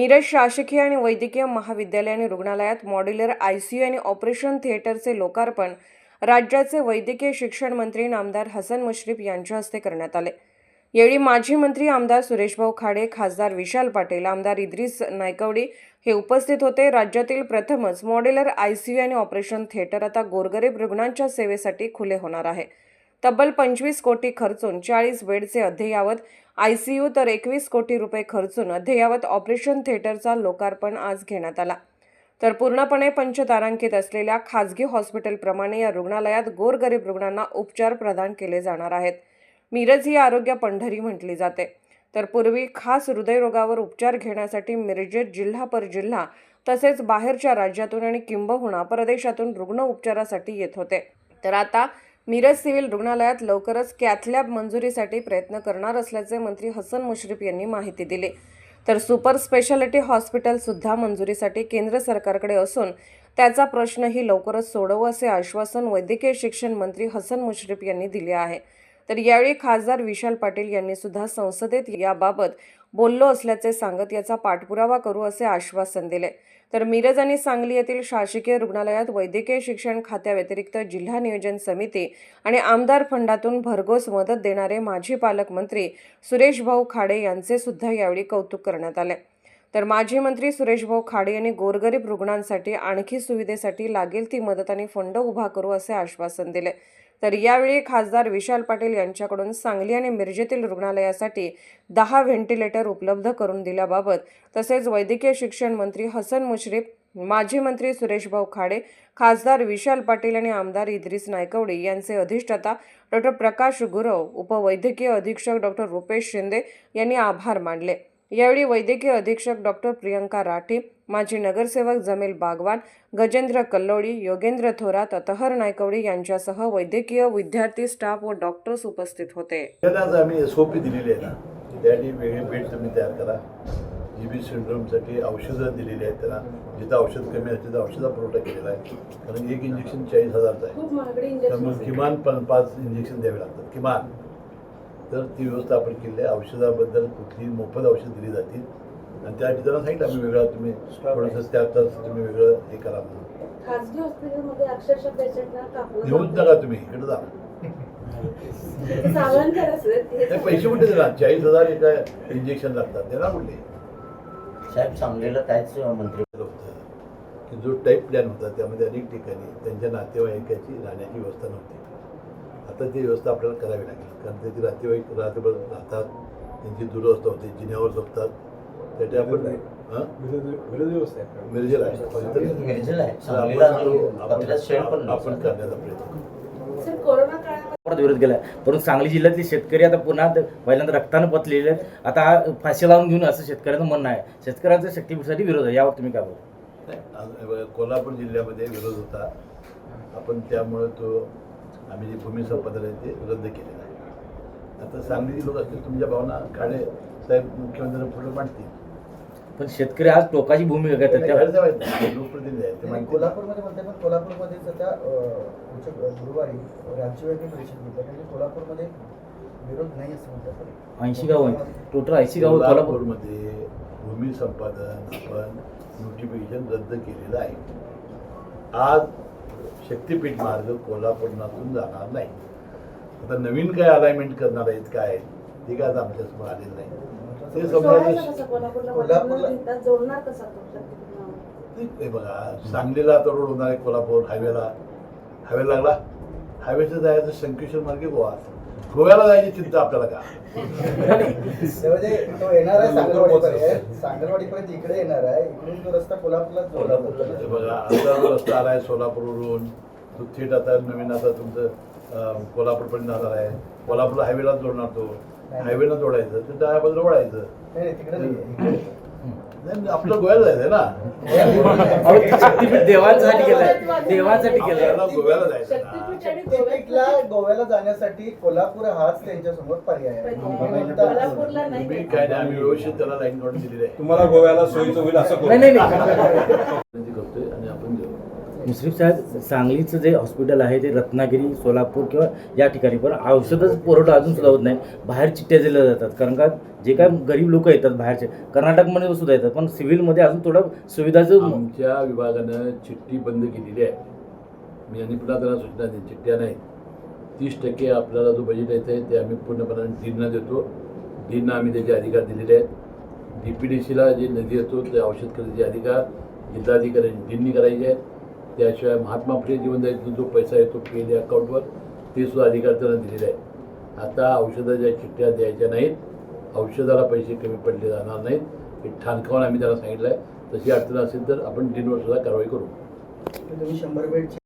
मिरज शासकीय आणि वैद्यकीय महाविद्यालय आणि रुग्णालयात मॉड्युलर आयसीयू आणि ऑपरेशन थिएटरचे लोकार्पण राज्याचे वैद्यकीय शिक्षण मंत्री नामदार हसन मुश्रीफ यांच्या हस्ते करण्यात आले. यावेळी माजी मंत्री आमदार सुरेशभाऊ खाडे खासदार विशाल पाटील आमदार इद्रिस नायकवडी हे उपस्थित होते. राज्यातील प्रथमच मॉड्युलर आयसीयू आणि ऑपरेशन थिएटर आता गोरगरीब रुग्णांच्या सेवेसाठी खुले होणार आहे. तब्बल पंचवीस कोटी खर्चून चाळीस बेडचे अद्ययावत. आयसीयू तर एकवीस कोटी रुपये खर्चून अद्ययावत ऑपरेशन थिएटरचा लोकार्पण आज घेण्यात आला. तर पूर्णपणे पंचतारांकित असलेल्या खाजगी हॉस्पिटलप्रमाणे या रुग्णालयात गोरगरीब रुग्णांना उपचार प्रदान केले जाणार आहेत. मिरज ही आरोग्य पंढरी म्हटली जाते. तर पूर्वी खास हृदयरोगावर उपचार घेण्यासाठी मिरजेत जिल्हा पर जिल्हा तसेच बाहेरच्या राज्यातून आणि किंबहुना परदेशातून रुग्ण उपचारासाठी येत होते. तर आता मिरज सिव्हिल रुग्णालयात लवकरच कॅथलॅब मंजुरीसाठी प्रयत्न करणार असल्याचे मंत्री हसन मुश्रीफ यांनी माहिती दिली. तर सुपर स्पेशालिटी हॉस्पिटल सुद्धा मंजुरीसाठी केंद्र सरकारकडे असून त्याचा प्रश्नही लवकरच सोडवू असे आश्वासन वैद्यकीय शिक्षण मंत्री हसन मुश्रीफ यांनी दिले आहे. तर यावेळी खासदार विशाल पाटील यांनी सुद्धा संसदेत याबाबत बोललो असल्याचे सांगत याचा पाठपुरावा करू असे आश्वासन दिले. तर मिरज आणि सांगली येथील शासकीय रुग्णालयात वैद्यकीय शिक्षण खात्याव्यतिरिक्त जिल्हा नियोजन समिती आणि आमदार फंडातून भरघोस मदत देणारे माजी पालकमंत्री सुरेश भाऊ खाडे यांचे सुद्धा यावेळी कौतुक करण्यात आले. तर माजी मंत्री सुरेश भाऊ खाडे यांनी गोरगरीब रुग्णांसाठी आणखी सुविधेसाठी लागेल ती मदत आणि फंड उभा करू असे आश्वासन दिले. तर यावेळी खासदार विशाल पाटील यांच्याकडून सांगली आणि मिरजेतील रुग्णालयासाठी दहा व्हेंटिलेटर उपलब्ध करून दिल्याबाबत तसेच वैद्यकीय शिक्षण मंत्री हसन मुश्रीफ माजी मंत्री सुरेशभाऊ खाडे खासदार विशाल पाटील आणि आमदार इद्रिस नायकवडे यांचे अधिष्ठाता डॉक्टर प्रकाश गुरव उपवैद्यकीय अधीक्षक डॉक्टर रुपेश शिंदे यांनी आभार मानले. यावेळी वैद्यकीय अधीक्षक डॉक्टर प्रियंका राठी माजी नगरसेवक जमील बागवान गजेंद्र कल्लोळी योगेंद्र थोरात अतहर नायकवडी यांच्यासह वैद्यकीय विद्यार्थी स्टाफ व डॉक्टर्स उपस्थित होते. त्याला आम्ही एस ओ पी दिलेली आहे ना. त्यासाठी वेगळी बेड तुम्ही तयार करा. जी बी सिंड्रोमसाठी औषधं दिलेली आहेत त्यांना जिथं औषध कमी आहे तिथं औषधा पुरवठा केलेला आहे. कारण एक इंजेक्शन चाळीस हजारचं आहे. किमान पण पाच इंजेक्शन द्यावे लागतात. किमान. तर ती व्यवस्था आपण केली आहे. औषधाबद्दल कुठली मोफत औषध दिली जातील. आणि त्या ठिकाणी सांगितलं आम्ही वेगळं तुम्ही थोडंसं त्या तास तुम्ही वेगळं हे करा म्हणून. खाजगी हॉस्पिटलमध्ये अक्षरशः पेशंटला कापून येऊच नका तुम्ही इकडे जा. पैसे कुठे देणार? चाळीस हजार एका इंजेक्शन लागतात. देणार कुठले? साहेब सांगलीला काहीच मंत्री होतं. की जो टाईप प्लॅन होता त्यामध्ये अनेक ठिकाणी त्यांच्या नातेवाईकाची राहण्याची व्यवस्था नव्हती. आता ती व्यवस्था आपल्याला करावी लागेल. कारण त्याचे नातेवाईक रात्रभर राहतात त्यांची दुरवस्था होते जिन्यावर झोपतात त्यासाठी आपण विरोधी? मिरजेला आहे. आपण करण्याचा प्रयत्न करू. केला परंतु सांगली जिल्ह्यातले शेतकरी आता पुन्हा पहिल्यांदा रक्तानं पतलेले आहेत. आता हा फाशी लावून घेऊन असं शेतकऱ्यांचं म्हणणं आहे. शेतकऱ्यांच्या शक्तीसाठी विरोध आहे. यावर तुम्ही काय बोलता? कोल्हापूर जिल्ह्यामध्ये विरोध होता. आपण त्यामुळं तो आम्ही जे भूमी संपादन आहे ते रद्द केलेलं आहे. आता सांगलीचे लोक असतील तुमच्या भावना खाडे साहेब मुख्यमंत्र्यांना पुढे मांडतील. पण शेतकरी आज टोकाची भूमिका घेतात त्या लोकप्रतिनिधी आहेत ते मांडतील. कोल्हापूरमध्ये म्हणते पण कोल्हापूरमध्ये सध्या अं, आमच्या गुरुवारी राज्यव्यापी परिषद घेतली म्हणजे कोल्हापूरमध्ये विरोध नाही असं म्हणतात. ऐंशी गाव आहेत. टोटल ऐंशी गाव कोल्हापूर. कोल्हापूरमध्ये भूमी संपादन आपण नोटिफिकेशन रद्द केलेलं आहे. आज शक्तीपीठ मार्ग कोल्हापूरनातून जाणार नाही. आता नवीन काय अलाइनमेंट करणार आहेत काय? ते काय आज आमच्यासमोर आलेलं नाही. ते कसा? तो बघा सांगलीला आता रोड होणार आहे कोल्हापूर हायवेला. हायवे लागला? हायवेचं जायचं शंकेश्वर मार्गे गोवा. गोव्याला जायची चिंता आपल्याला का? म्हणजे तो येणार आहे सांगलवाडीपर्यंत सांगलवाडीपर्यंत इकडे येणार आहे. इकडून तो रस्ता कोल्हापूरला हे बघा आता जो रस्ता आला आहे सोलापूरवरून तो थेट आता नवीन आता तुमचं कोल्हापूरपर्यंत जाणार आहे. कोल्हापूरला हायवेला जोडणार तो. हायवेला जोडायचं तर त्या बाजूला वळायचं आपलं गोव्याला जायचं ना. देवांसाठी केलंय देवांसाठी केलंय गोव्याला जायचं गोव्याला जाण्यासाठी कोल्हापूर हाच त्यांच्यासमोर पर्याय आहे. कोल्हापूरला नाही तुम्ही काय नाही आम्ही व्यवस्थित त्याला लाईन काढून दिलेली आहे. तुम्हाला गोव्याला सोयीचं होईल असं करू नाही नाही. आपण देऊ. मुश्रीफ साहेब सांगलीचं जे हॉस्पिटल आहे ते रत्नागिरी सोलापूर किंवा या ठिकाणी पण औषधाचा पुरवठा अजून सुद्धा होत नाही. बाहेर चिठ्ठ्या दिल्या जातात. कारण का जे काय गरीब लोक येतात बाहेरचे कर्नाटकमध्ये सुद्धा येतात पण सिव्हिलमध्ये अजून थोडं सुविधाचं आमच्या विभागानं चिठ्ठी बंद केलेली आहे. मी आणि पुन्हा त्यांना सूचना देईन. चिठ्ठ्या नाही. तीस टक्के आपल्याला जो बजेट येतं आहे ते आम्ही पूर्णपणे डीनला देतो. डीनना आम्ही त्याचे अधिकार दिलेले आहेत. डी पी डी सीला जे निधी येतो ते औषध खरेदीचे अधिकार. जिल्हाधिकारी डीननी करायचे आहेत त्याशिवाय महात्मा फुले जीवनदायीतून जो पैसा येतो पी अकाउंटवर ते सुद्धा अधिकार त्यांना दिलेले आहेत. आता औषधाच्या चिठ्ठ्या द्यायच्या नाहीत. औषधाला पैसे कमी पडले जाणार नाहीत. हे ठाणकावून आम्ही त्यांना सांगितलं आहे तशी अडचण असेल तर आपण तीन वर्षाला कारवाई करू. तुम्ही शंभर बेडचे